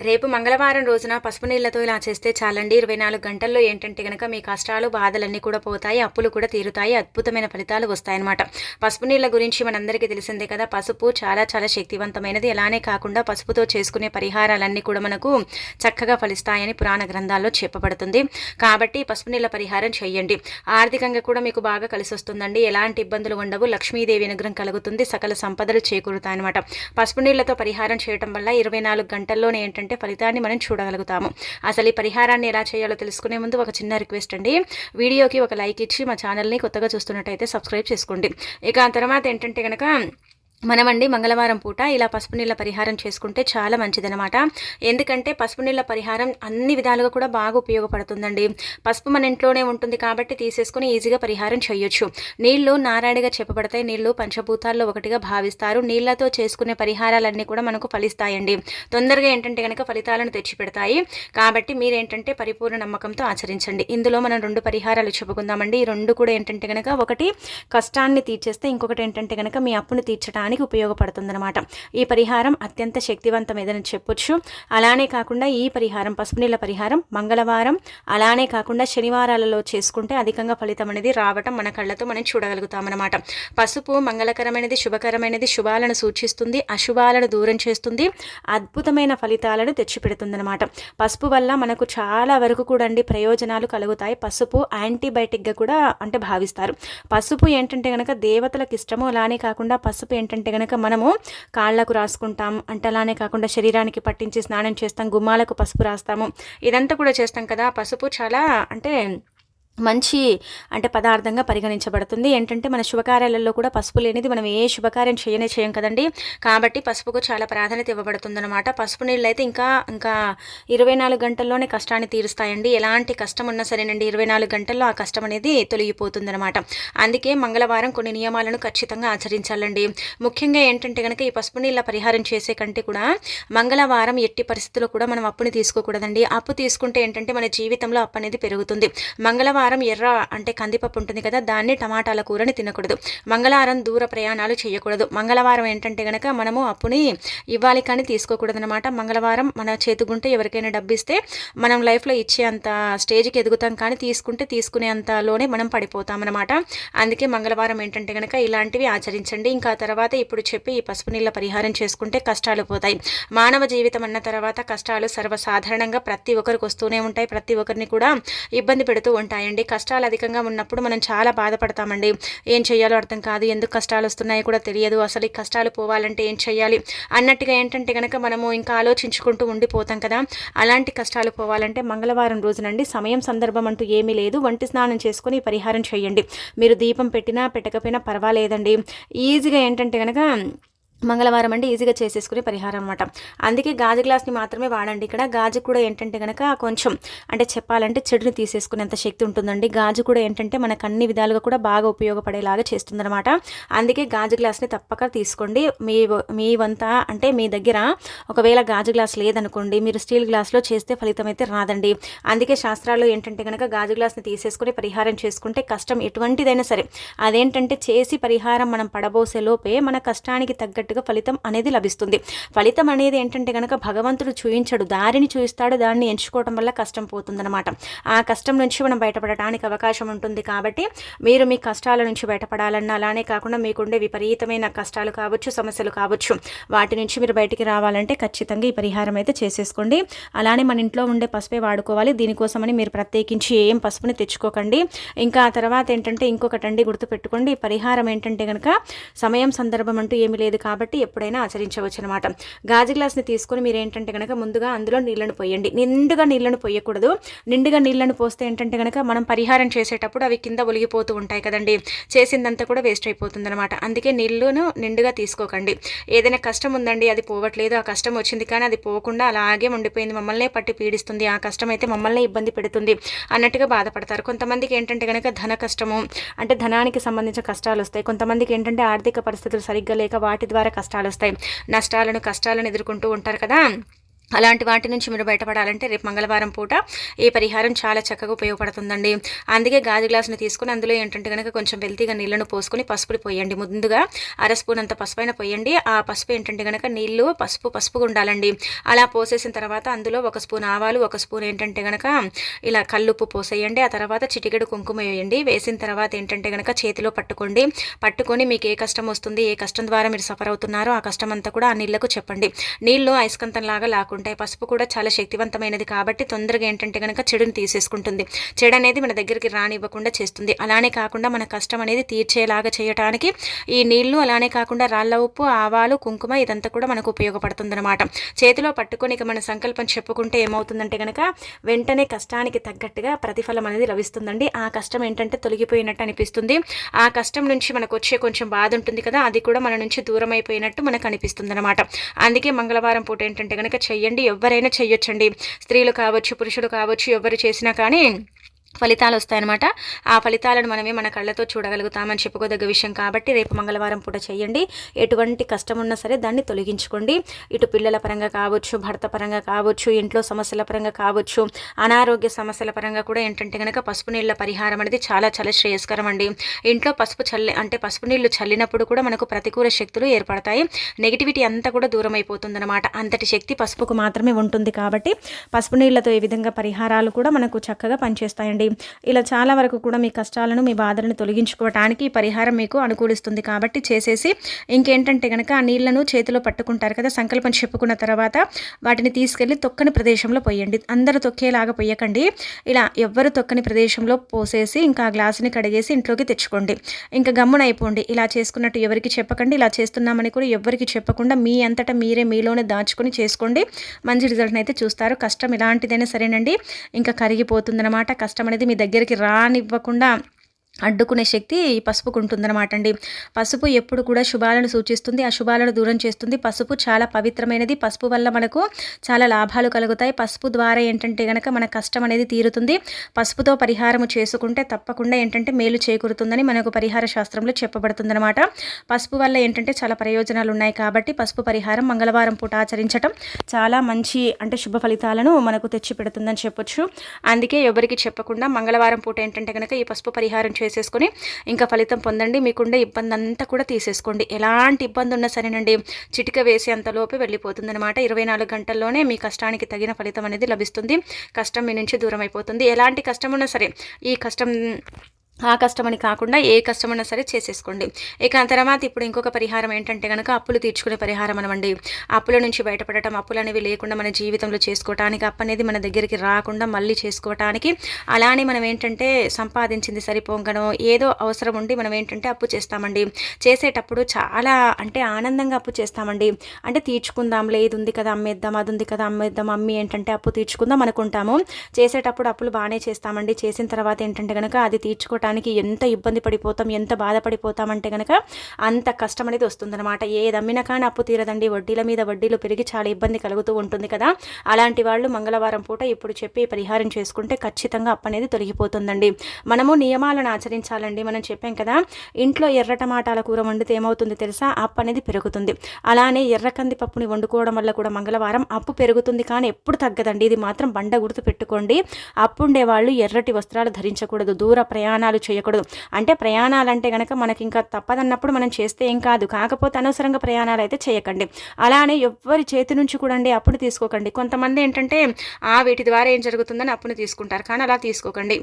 రేపు మంగళవారం రోజున పసుపు నీళ్ళతో ఇలా చేస్తే చాలండి. ఇరవై నాలుగు గంటల్లో ఏంటంటే కనుక మీ కష్టాలు బాధలన్నీ కూడా పోతాయి అప్పులు కూడా తీరుతాయి అద్భుతమైన ఫలితాలు వస్తాయన్నమాట. పసుపు నీళ్ళ గురించి మనందరికీ తెలిసిందే కదా పసుపు చాలా చాలా శక్తివంతమైనది. అలానే కాకుండా పసుపుతో చేసుకునే పరిహారాలన్నీ కూడా మనకు చక్కగా ఫలిస్తాయని పురాణ గ్రంథాల్లో చెప్పబడుతుంది. కాబట్టి పసుపు నీళ్ళ పరిహారం చేయండి. ఆర్థికంగా కూడా మీకు బాగా కలిసి వస్తుందండి. ఎలాంటి ఇబ్బందులు ఉండవు. లక్ష్మీదేవి అనుగ్రహం కలుగుతుంది. సకల సంపదలు చేకూరుతాయన్నమాట. పసుపు నీళ్ళతో పరిహారం చేయడం వల్ల ఇరవై నాలుగు గంటల్లోనే ఏంటంటే ఏంటంటే ఫలితాన్ని మనం చూడగలుగుతాము. అసలు ఈ పరిహారాన్ని ఎలా చేయాలో తెలుసుకునే ముందు ఒక చిన్న రిక్వెస్ట్ అండి. వీడియోకి ఒక లైక్ ఇచ్చి మా ఛానల్ని కొత్తగా చూస్తున్నట్టయితే సబ్స్క్రైబ్ చేసుకోండి. ఇక ఆ తర్వాత ఏంటంటే కనుక మనమండి మంగళవారం పూట ఇలా పసుపు నీళ్ళ పరిహారం చేసుకుంటే చాలా మంచిదనమాట ఎందుకంటే పసుపు నీళ్ళ పరిహారం అన్ని విధాలుగా కూడా బాగా ఉపయోగపడుతుందండి. పసుపు మన ఇంట్లోనే ఉంటుంది కాబట్టి తీసేసుకుని ఈజీగా పరిహారం చేయొచ్చు. నీళ్ళు నారాయణగా చెప్పబడతాయి. నీళ్ళు పంచభూతాల్లో ఒకటిగా భావిస్తారు. నీళ్ళతో చేసుకునే పరిహారాలన్నీ కూడా మనకు ఫలిస్తాయండి. తొందరగా ఏంటంటే కనుక ఫలితాలను తెచ్చిపెడతాయి. కాబట్టి మీరేంటంటే పరిపూర్ణ నమ్మకంతో ఆచరించండి. ఇందులో మనం రెండు పరిహారాలు చెప్పుకుందామండి. ఈ రెండు కూడా ఏంటంటే కనుక ఒకటి కష్టాన్ని తీర్చేస్తే ఇంకొకటి ఏంటంటే కనుక మీ అప్పును తీర్చడానికి చేయడానికి ఉపయోగపడుతుందన్నమాట. ఈ పరిహారం అత్యంత శక్తివంతమైదని చెప్పొచ్చు. అలానే కాకుండా ఈ పరిహారం పసుపు నీళ్ళ పరిహారం మంగళవారం. అలానే కాకుండా శనివారాలలో చేసుకుంటే అధికంగా ఫలితం అనేది రావటం మన కళ్ళతో మనం చూడగలుగుతామన్నమాట. పసుపు మంగళకరమైనది శుభకరమైనది శుభాలను సూచిస్తుంది అశుభాలను దూరం చేస్తుంది అద్భుతమైన ఫలితాలను తెచ్చిపెడుతుందన్నమాట. పసుపు వల్ల మనకు చాలా వరకు కూడా అండి ప్రయోజనాలు కలుగుతాయి. పసుపు యాంటీబయాటిక్గా కూడా అంటే భావిస్తారు. పసుపు ఏంటంటే కనుక దేవతలకు ఇష్టము. అలానే కాకుండా పసుపు ఏంటంటే ఏంటంటే కనుక మనము కాళ్ళకు రాసుకుంటాం అంటే అలానే కాకుండా శరీరానికి పట్టించి స్నానం చేస్తాం గుమ్మాలకు పసుపు రాస్తాము. ఇదంతా కూడా చేస్తాం కదా. పసుపు చాలా అంటే మంచి అంటే పదార్థంగా పరిగణించబడుతుంది. ఏంటంటే మన శుభకార్యాలలో కూడా పసుపు లేనిది మనం ఏ శుభకార్యం చేయనే చేయం కదండి. కాబట్టి పసుపుకు చాలా ప్రాధాన్యత ఇవ్వబడుతుంది అనమాట పసుపు నీళ్ళు అయితే ఇంకా ఇంకా ఇరవై నాలుగు గంటల్లోనే కష్టాన్ని తీరుస్తాయండి. ఎలాంటి కష్టం ఉన్నా సరేనండి ఇరవై నాలుగు గంటల్లో ఆ కష్టం అనేది తొలగిపోతుంది అనమాట అందుకే మంగళవారం కొన్ని నియమాలను ఖచ్చితంగా ఆచరించాలండి. ముఖ్యంగా ఏంటంటే కనుక ఈ పసుపు నీళ్ళ పరిహారం చేసే కంటే కూడా మంగళవారం ఎట్టి పరిస్థితుల్లో కూడా మనం అప్పుని తీసుకోకూడదండి. అప్పు తీసుకుంటే ఏంటంటే మన జీవితంలో అప్పు అనేది పెరుగుతుంది. మంగళవారం మంగళవారం ఎర్ర అంటే కందిపప్పు ఉంటుంది కదా దాన్ని టమాటాల కూరని తినకూడదు. మంగళవారం దూర ప్రయాణాలు చేయకూడదు. మంగళవారం ఏంటంటే గనక మనము అప్పుని ఇవ్వాలి కానీ తీసుకోకూడదు అనమాట మంగళవారం మన చేతుకుంటే ఎవరికైనా డబ్బిస్తే మనం లైఫ్లో ఇచ్చే అంత స్టేజ్కి ఎదుగుతాం కానీ తీసుకుంటే తీసుకునే అంతలోనే మనం పడిపోతాం అనమాట అందుకే మంగళవారం ఏంటంటే కనుక ఇలాంటివి ఆచరించండి. ఇంకా తర్వాత ఇప్పుడు చెప్పి ఈ పసుపు నీళ్ళ పరిహారం చేసుకుంటే కష్టాలు పోతాయి. మానవ జీవితం అన్న తర్వాత కష్టాలు సర్వసాధారణంగా ప్రతి ఒక్కరికి వస్తూనే ఉంటాయి. ప్రతి ఒక్కరిని కూడా ఇబ్బంది పెడుతూ ఉంటాయండి. అండి కష్టాలు అధికంగా ఉన్నప్పుడు మనం చాలా బాధపడతామండి. ఏం చేయాలో అర్థం కాదు ఎందుకు కష్టాలు వస్తున్నాయో కూడా తెలియదు. అసలు ఈ కష్టాలు పోవాలంటే ఏం చేయాలి అన్నట్టుగా ఏంటంటే కనుక మనము ఇంకా ఆలోచించుకుంటూ ఉండిపోతాం కదా. అలాంటి కష్టాలు పోవాలంటే మంగళవారం రోజునండి. సమయం సందర్భం అంటూ ఏమీ లేదు. వంటి స్నానం చేసుకుని పరిహారం చేయండి. మీరు దీపం పెట్టినా పెట్టకపోయినా పర్వాలేదండి. ఈజీగా ఏంటంటే కనుక మంగళవారం అంటే ఈజీగా చేసేసుకునే పరిహారం అనమాట అందుకే గాజు గ్లాస్ని మాత్రమే వాడండి. ఇక్కడ గాజు కూడా ఏంటంటే కనుక కొంచెం అంటే చెప్పాలంటే చెడుని తీసేసుకునేంత శక్తి ఉంటుందండి. గాజు కూడా ఏంటంటే మనకు అన్ని విధాలుగా కూడా బాగా ఉపయోగపడేలాగా చేస్తుందన్నమాట. అందుకే గాజు గ్లాస్ని తప్పక తీసుకోండి. మీ మీ వంత అంటే మీ దగ్గర ఒకవేళ గాజు గ్లాస్ లేదనుకోండి మీరు స్టీల్ గ్లాస్లో చేస్తే ఫలితం అయితే రాదండి. అందుకే శాస్త్రాల్లో ఏంటంటే కనుక గాజు గ్లాస్ని తీసేసుకుని పరిహారం చేసుకుంటే కష్టం ఎటువంటిదైనా సరే. అదేంటంటే చేసి పరిహారం మనం పడబోసే లోపే మన కష్టానికి తగ్గట్టు తగ్గట్టుగా ఫలితం అనేది లభిస్తుంది. ఫలితం అనేది ఏంటంటే కనుక భగవంతుడు చూయించడు. దారిని చూయిస్తాడు. దాన్ని ఎంచుకోవడం వల్ల కష్టం పోతుందన్నమాట. ఆ కష్టం నుంచి మనం బయటపడటానికి అవకాశం ఉంటుంది కాబట్టి మీరు మీ కష్టాల నుంచి బయటపడాలన్నా అలానే కాకుండా మీకుండే విపరీతమైన కష్టాలు కావచ్చు సమస్యలు కావచ్చు వాటి నుంచి మీరు బయటికి రావాలంటే ఖచ్చితంగా ఈ పరిహారం అయితే చేసేసుకోండి. అలానే మన ఇంట్లో ఉండే పసుపే వాడుకోవాలి. దీనికోసమని మీరు ప్రత్యేకించి ఏం పసుపుని తెచ్చుకోకండి. ఇంకా ఆ తర్వాత ఏంటంటే ఇంకొకటండి గుర్తుపెట్టుకోండి. పరిహారం ఏంటంటే కనుక సమయం సందర్భం అంటూ ఏమీ లేదు కాబట్టి కాబట్టి ఎప్పుడైనా ఆచరించవచ్చు అనమాట గాజు గ్లాస్ని తీసుకొని మీరు ఏంటంటే కనుక ముందుగా అందులో నీళ్ళను పోయండి. నిండుగా నీళ్ళను పోయకూడదు. నిండుగా నీళ్ళను పోస్తే ఏంటంటే కనుక మనం పరిహారం చేసేటప్పుడు అవి కింద ఒలిగిపోతూ ఉంటాయి కదండి. చేసిందంతా కూడా వేస్ట్ అయిపోతుంది అనమాట అందుకే నీళ్ళను నిండుగా తీసుకోకండి. ఏదైనా కష్టం ఉందండి అది పోవట్లేదు ఆ కష్టం వచ్చింది కానీ అది పోకుండా అలాగే ఉండిపోయింది మమ్మల్నే పట్టి పీడిస్తుంది ఆ కష్టం అయితే మమ్మల్ని ఇబ్బంది పెడుతుంది అన్నట్టుగా బాధపడతారు. కొంతమందికి ఏంటంటే కనుక ధన కష్టము అంటే ధనానికి సంబంధించిన కష్టాలు వస్తాయి. కొంతమందికి ఏంటంటే ఆర్థిక పరిస్థితులు సరిగ్గా లేక వాటి ద్వారా కష్టాలు వస్తాయి. నష్టాలను కష్టాలను ఎదుర్కొంటూ ఉంటారు కదా. అలాంటి వాటి నుంచి మీరు బయటపడాలంటే రేపు మంగళవారం పూట ఈ పరిహారం చాలా చక్కగా ఉపయోగపడుతుందండి. అందుకే గాజు గ్లాసుని తీసుకుని అందులో ఏంటంటే కనుక కొంచెం వెల్తీగా నీళ్ళను పోసుకొని పసుపుని పోయండి. ముందుగా అర స్పూన్ అంత పసుపైన పోయండి. ఆ పసుపు ఏంటంటే కనుక నీళ్ళు పసుపు పసుపుగా ఉండాలండి. అలా పోసేసిన తర్వాత అందులో ఒక స్పూన్ ఆవాలు ఒక స్పూన్ ఏంటంటే కనుక ఇలా కల్లుప్పు పోసేయండి. ఆ తర్వాత చిటికెడు కుంకుమ వేయండి. వేసిన తర్వాత ఏంటంటే కనుక చేతిలో పట్టుకోండి. పట్టుకొని మీకు ఏ కష్టం వస్తుంది ఏ కష్టం ద్వారా మీరు సఫర్ అవుతున్నారో ఆ కష్టం అంతా కూడా ఆ నీళ్ళకు చెప్పండి. నీళ్ళు అయస్కంతంలాగా లాకుండా ఉంటాయి పసుపు కూడా చాలా శక్తివంతమైనది కాబట్టి తొందరగా ఏంటంటే కనుక చెడుని తీసేసుకుంటుంది. చెడు అనేది మన దగ్గరికి రానివ్వకుండా చేస్తుంది. అలానే కాకుండా మన కష్టం అనేది తీర్చేలాగా చేయడానికి ఈ నీళ్ళు అలానే కాకుండా రాళ్ళ ఉప్పు ఆవాలు కుంకుమ ఇదంతా కూడా మనకు ఉపయోగపడుతుందన్నమాట. చేతిలో పట్టుకొని ఇక మన సంకల్పం చెప్పుకుంటే ఏమవుతుందంటే కనుక వెంటనే కష్టానికి తగ్గట్టుగా ప్రతిఫలం అనేది లభిస్తుందండి. ఆ కష్టం ఏంటంటే తొలగిపోయినట్టు అనిపిస్తుంది. ఆ కష్టం నుంచి మనకు వచ్చే కొంచెం బాధ ఉంటుంది కదా అది కూడా మన నుంచి దూరం అయిపోయినట్టు మనకు అనిపిస్తుంది అనమాట అందుకే మంగళవారం పూట ఏంటంటే కనుక చెయ్యి చేయండి ఎవరైనా చేయొచ్చండి. స్త్రీలు కావచ్చు పురుషులు కావచ్చు ఎవరు చేసినా కానీ ఫలితాలు వస్తాయన్నమాట ఆ ఫలితాలను మనమే మన కళ్ళతో చూడగలుగుతామని చెప్పుకోదగ్గ విషయం కాబట్టి రేపు మంగళవారం పూట చేయండి. ఎటువంటి కష్టం ఉన్నా సరే దాన్ని తొలగించుకోండి. ఇటు పిల్లల పరంగా కావచ్చు భర్త పరంగా కావచ్చు ఇంట్లో సమస్యల పరంగా కావచ్చు అనారోగ్య సమస్యల పరంగా కూడా ఏంటంటే కనుక పసుపు నీళ్ళ పరిహారం అనేది చాలా చాలా శ్రేయస్కరం అండి. ఇంట్లో పసుపు చల్లి అంటే పసుపు నీళ్ళు చల్లినప్పుడు కూడా మనకు ప్రతికూల శక్తులు ఏర్పడతాయి. నెగిటివిటీ అంతా కూడా దూరం అయిపోతుంది అనమాట అంతటి శక్తి పసుపుకు మాత్రమే ఉంటుంది కాబట్టి పసుపు నీళ్ళతో ఈ విధంగా పరిహారాలు కూడా మనకు చక్కగా పనిచేస్తాయండి. ఇలా చాలా వరకు కూడా మీ కష్టాలను మీ బాధలను తొలగించుకోవటానికి పరిహారం మీకు అనుకూలిస్తుంది కాబట్టి చేసేసి ఇంకేంటంటే కనుక ఆ నీళ్ళను చేతిలో పట్టుకుంటారు కదా సంకల్పం చెప్పుకున్న తర్వాత వాటిని తీసుకెళ్ళి తొక్కని ప్రదేశంలో పోయండి. అందరూ తొక్కేలాగా పోయకండి. ఇలా ఎవ్వరు తొక్కని ప్రదేశంలో పోసేసి ఇంకా ఆ గ్లాసుని కడిగేసి ఇంట్లోకి తెచ్చుకోండి. ఇంకా గమ్మున అయిపోండి ఇలా చేసుకున్నట్టు ఎవరికి చెప్పకండి. ఇలా చేస్తున్నామని కూడా ఎవరికి చెప్పకుండా మీ అంతటా మీరే మీలోనే దాచుకొని చేసుకోండి. మంచి రిజల్ట్ని అయితే చూస్తారు. కష్టం ఇలాంటిదైనా సరేనండి. ఇంకా కరిగిపోతుందన్నమాట. కష్టం అనేది మీ దగ్గరికి రానివ్వకుండా అడ్డుకునే శక్తి ఈ పసుపుకు ఉంటుందన్నమాట అండి పసుపు ఎప్పుడు కూడా శుభాలను సూచిస్తుంది అశుభాలను దూరం చేస్తుంది. పసుపు చాలా పవిత్రమైనది. పసుపు వల్ల మనకు చాలా లాభాలు కలుగుతాయి. పసుపు ద్వారా ఏంటంటే కనుక మన కష్టం అనేది తీరుతుంది. పసుపుతో పరిహారం చేసుకుంటే తప్పకుండా ఏంటంటే మేలు చేకూరుతుందని మనకు పరిహార శాస్త్రంలో చెప్పబడుతుందన్నమాట. పసుపు వల్ల ఏంటంటే చాలా ప్రయోజనాలు ఉన్నాయి కాబట్టి పసుపు పరిహారం మంగళవారం పూట ఆచరించడం చాలా మంచి అంటే శుభ ఫలితాలను మనకు తెచ్చి పెడుతుందని చెప్పొచ్చు. అందుకే ఎవరికి చెప్పకుండా మంగళవారం పూట ఏంటంటే కనుక ఈ పసుపు పరిహారం చేసేసుకొని ఇంకా ఫలితం పొందండి. మీకుండే ఇబ్బంది అంతా కూడా తీసేసుకోండి. ఎలాంటి ఇబ్బంది ఉన్నా సరేనండి. చిటిక వేసి అంతలోపే వెళ్ళిపోతుంది అనమాట ఇరవై నాలుగు గంటల్లోనే మీ కష్టానికి తగిన ఫలితం అనేది లభిస్తుంది. కష్టం మీ నుంచి దూరం అయిపోతుంది ఎలాంటి కష్టం ఉన్నా సరే ఈ కష్టం ఆ కష్టమని కాకుండా ఏ కష్టమైనా సరే చేసేసుకోండి. ఇక తర్వాత ఇప్పుడు ఇంకొక పరిహారం ఏంటంటే కనుక అప్పులు తీర్చుకునే పరిహారం అనమండి అప్పుల నుంచి బయటపడటం అప్పులు అనేవి లేకుండా మన జీవితంలో చేసుకోవటానికి అప్పు అనేది మన దగ్గరికి రాకుండా మళ్ళీ చేసుకోవటానికి అలానే మనం ఏంటంటే సంపాదించింది సరిపోగడం ఏదో అవసరం ఉండి మనం ఏంటంటే అప్పు చేస్తామండి. చేసేటప్పుడు చాలా అంటే ఆనందంగా అప్పు చేస్తామండి. అంటే తీర్చుకుందాం లేదు ఉంది కదా అమ్మేద్దాం అది ఉంది కదా అమ్మేద్దాం అమ్మి ఏంటంటే అప్పు తీర్చుకుందాం అనుకుంటాము. చేసేటప్పుడు అప్పులు బాగానే చేస్తామండి. చేసిన తర్వాత ఏంటంటే కనుక అది తీర్చుకోవటం పెట్టడానికి ఎంత ఇబ్బంది పడిపోతాం ఎంత బాధపడిపోతామంటే కనుక అంత కష్టం అనేది వస్తుందన్నమాట. ఏది అమ్మినా కానీ అప్పు తీరదండి. వడ్డీల మీద వడ్డీలు పెరిగి చాలా ఇబ్బంది కలుగుతూ ఉంటుంది కదా. అలాంటి వాళ్ళు మంగళవారం పూట ఇప్పుడు చెప్పి పరిహారం చేసుకుంటే ఖచ్చితంగా అప్పు అనేది తొలగిపోతుందండి. మనము నియమాలను ఆచరించాలండి. మనం చెప్పాం కదా ఇంట్లో ఎర్ర టమాటాల కూర వండితే ఏమవుతుంది తెలుసా? అప్పు అనేది పెరుగుతుంది. అలానే ఎర్ర కంది పప్పుని వండుకోవడం వల్ల కూడా మంగళవారం అప్పు పెరుగుతుంది కానీ ఎప్పుడు తగ్గదండి. ఇది మాత్రం బండ గుర్తు పెట్టుకోండి. అప్పు ఉండేవాళ్ళు ఎర్రటి వస్త్రాలు ధరించకూడదు. దూర ప్రయాణాలు ప్రయాణాలు చేయకూడదు. అంటే ప్రయాణాలు అంటే కనుక మనకి ఇంకా తప్పదన్నప్పుడు మనం చేస్తే ఏం కాదు. కాకపోతే అనవసరంగా ప్రయాణాలు అయితే చేయకండి. అలానే ఎవ్వరి చేతి నుంచి కూడా అండి అప్పును తీసుకోకండి. కొంతమంది ఏంటంటే ఆ వీటి ద్వారా ఏం జరుగుతుందని అప్పును తీసుకుంటారు. కానీ అలా తీసుకోకండి.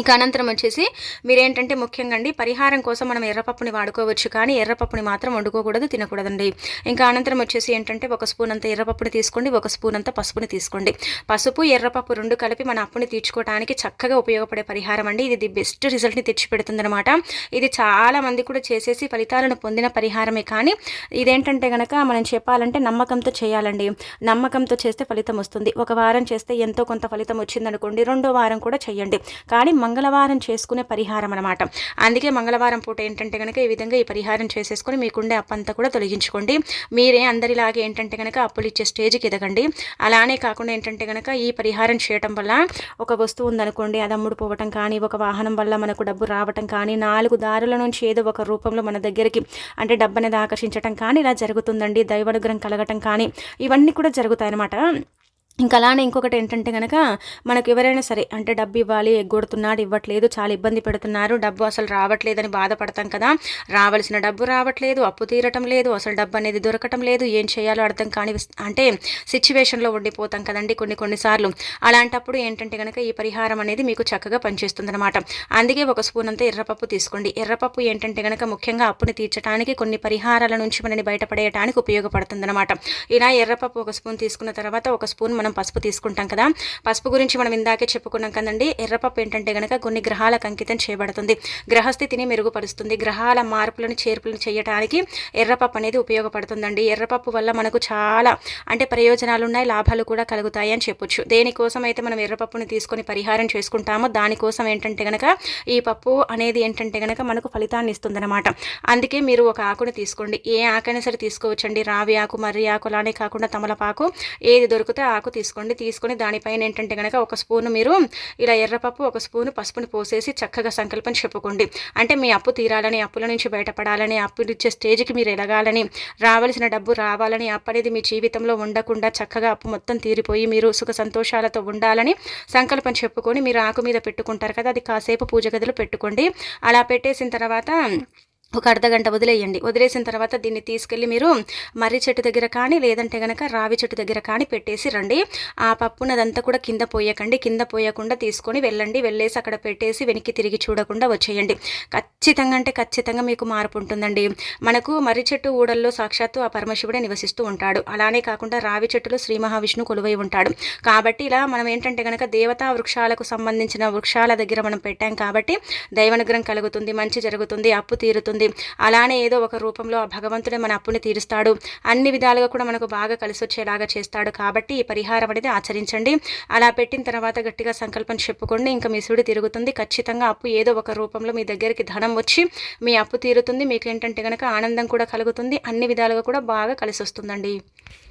ఇక అనంతరం వచ్చేసి మీరేంటంటే ముఖ్యంగా అండి పరిహారం కోసం మనం ఎర్రపప్పుని వాడుకోవచ్చు కానీ ఎర్రపప్పుని మాత్రం వండుకోకూడదు తినకూడదండి. ఇంకా అనంతరం వచ్చేసి ఏంటంటే ఒక స్పూన్ అంత ఎర్రపప్పుని తీసుకోండి ఒక స్పూన్ అంత పసుపుని తీసుకోండి. పసుపు ఎర్రపప్పు రెండు కలిపి మన అప్పుని తీర్చుకోవడానికి చక్కగా ఉపయోగపడే పరిహారం అండి. ఇది ది బెస్ట్ రిజల్ట్ని తెచ్చిపెడుతుందనమాట ఇది చాలా మంది కూడా చేసేసి ఫలితాలను పొందిన పరిహారమే కానీ ఇదేంటంటే కనుక మనం చెప్పాలంటే నమ్మకంతో చేయాలండి. నమ్మకంతో చేస్తే ఫలితం వస్తుంది. ఒక వారం చేస్తే ఎంతో కొంత ఫలితం వచ్చిందనుకోండి రెండో వారం కూడా చేయండి. కానీ మంగళవారం చేసుకునే పరిహారం అనమాట అందుకే మంగళవారం పూట ఏంటంటే కనుక ఈ విధంగా ఈ పరిహారం చేసేసుకొని మీకుండే అప్పంతా కూడా తొలగించుకోండి. మీరే అందరిలాగే ఏంటంటే కనుక అప్పులు ఇచ్చే స్టేజ్కి ఎదగండి. అలానే కాకుండా ఏంటంటే కనుక ఈ పరిహారం చేయటం వల్ల ఒక వస్తువు ఉందనుకోండి అది అమ్ముడు పోవటం కానీ ఒక వాహనం వల్ల మనకు డబ్బు రావటం కానీ నాలుగు దారుల నుంచి ఏదో ఒక రూపంలో మన దగ్గరికి అంటే డబ్బు అనేది ఆకర్షించటం కానీ ఇలా జరుగుతుందండి. దైవానుగ్రహం కలగటం కానీ ఇవన్నీ కూడా జరుగుతాయి అన్నమాట ఇంకా అలానే ఇంకొకటి ఏంటంటే కనుక మనకు ఎవరైనా సరే అంటే డబ్బు ఇవ్వాలి ఎగ్గొడుతున్నాడు ఇవ్వట్లేదు చాలా ఇబ్బంది పెడుతున్నారు డబ్బు అసలు రావట్లేదని బాధపడతాం కదా. రావాల్సిన డబ్బు రావట్లేదు అప్పు తీరటం లేదు అసలు డబ్బు అనేది దొరకటం లేదు ఏం చేయాలో అర్థం కాని అంటే సిచ్యువేషన్లో ఉండిపోతాం కదండి కొన్ని కొన్నిసార్లు. అలాంటప్పుడు ఏంటంటే కనుక ఈ పరిహారం అనేది మీకు చక్కగా పనిచేస్తుంది అనమాట అందుకే ఒక స్పూన్ అంతా ఎర్రపప్పు తీసుకోండి. ఎర్రపప్పు ఏంటంటే కనుక ముఖ్యంగా అప్పుని తీర్చడానికి కొన్ని పరిహారాల నుంచి మనని బయటపడేయడానికి ఉపయోగపడుతుందనమాట ఇలా ఎర్రపప్పు ఒక స్పూన్ తీసుకున్న తర్వాత ఒక స్పూన్ మనం మనం పసుపు తీసుకుంటాం కదా. పసుపు గురించి మనం ఇందాకే చెప్పుకున్నాం కదండి. ఎర్రపప్పు ఏంటంటే గనక కొన్ని గ్రహాలకు అంకితం చేయబడుతుంది. గ్రహస్థితిని మెరుగుపరుస్తుంది. గ్రహాల మార్పులను చేర్పులను చేయడానికి ఎర్రపప్పు అనేది ఉపయోగపడుతుందండి. ఎర్రపప్పు వల్ల మనకు చాలా అంటే ప్రయోజనాలు ఉన్నాయి లాభాలు కూడా కలుగుతాయి అని చెప్పొచ్చు. దేనికోసం అయితే మనం ఎర్రపప్పుని తీసుకొని పరిహారం చేసుకుంటామో దానికోసం ఏంటంటే కనుక ఈ పప్పు అనేది ఏంటంటే కనుక మనకు ఫలితాన్ని ఇస్తుందన్నమాట. అందుకే మీరు ఒక ఆకుని తీసుకోండి. ఏ ఆకైనా సరే తీసుకోవచ్చండి. రావి ఆకు మర్రి ఆకు అలానే కాకుండా తమలపాకు ఏది దొరికితే ఆకు తీసుకోండి. తీసుకొని దానిపైన ఏంటంటే కనుక ఒక స్పూన్ మీరు ఇలా ఎర్రపప్పు ఒక స్పూన్ పసుపుని పోసేసి చక్కగా సంకల్పం చెప్పుకోండి. అంటే మీ అప్పు తీరాలని అప్పుల నుంచి బయటపడాలని అప్పులు ఇచ్చే స్టేజ్కి మీరు ఎదగాలని రావాల్సిన డబ్బు రావాలని అప్పు అనేది మీ జీవితంలో ఉండకుండా చక్కగా అప్పు మొత్తం తీరిపోయి మీరు సుఖ సంతోషాలతో ఉండాలని సంకల్పం చెప్పుకొని మీరు ఆకు మీద పెట్టుకుంటారు కదా అది కాసేపు పూజ గదిలో పెట్టుకోండి. అలా పెట్టేసిన తర్వాత ఒక అర్ధ గంట వదిలేయండి. వదిలేసిన తర్వాత దీన్ని తీసుకెళ్ళి మీరు మర్రి చెట్టు దగ్గర కానీ లేదంటే కనుక రావి చెట్టు దగ్గర కానీ పెట్టేసి రండి. ఆ పప్పునదంతా కూడా కింద పోయకండి. కింద పోయకుండా తీసుకొని వెళ్ళండి. వెళ్ళేసి అక్కడ పెట్టేసి వెనక్కి తిరిగి చూడకుండా వచ్చేయండి. ఖచ్చితంగా అంటే ఖచ్చితంగా మీకు మార్పు ఉంటుందండి. మనకు మర్రి చెట్టు ఊడల్లో సాక్షాత్తు ఆ పరమశివుడే నివసిస్తూ ఉంటాడు. అలానే కాకుండా రావి చెట్టులో శ్రీ మహావిష్ణు కొలువై ఉంటాడు. కాబట్టి ఇలా మనం ఏంటంటే కనుక దేవతా వృక్షాలకు సంబంధించిన వృక్షాల దగ్గర మనం పెట్టాం కాబట్టి దైవనుగ్రహం కలుగుతుంది మంచి జరుగుతుంది అప్పు తీరుతుంది. ఉంటుంది అలానే ఏదో ఒక రూపంలో ఆ భగవంతుడే మన అప్పుని తీరుస్తాడు. అన్ని విధాలుగా కూడా మనకు బాగా కలిసి వచ్చేలాగా చేస్తాడు కాబట్టి ఈ పరిహారం అనేది ఆచరించండి. అలా పెట్టిన తర్వాత గట్టిగా సంకల్పం చెప్పుకోండి. ఇంకా మీ సుడి తిరుగుతుంది. ఖచ్చితంగా అప్పు ఏదో ఒక రూపంలో మీ దగ్గరికి ధనం వచ్చి మీ అప్పు తీరుతుంది. మీకు ఏంటంటే కనుక ఆనందం కూడా కలుగుతుంది. అన్ని విధాలుగా కూడా బాగా కలిసి వస్తుందండి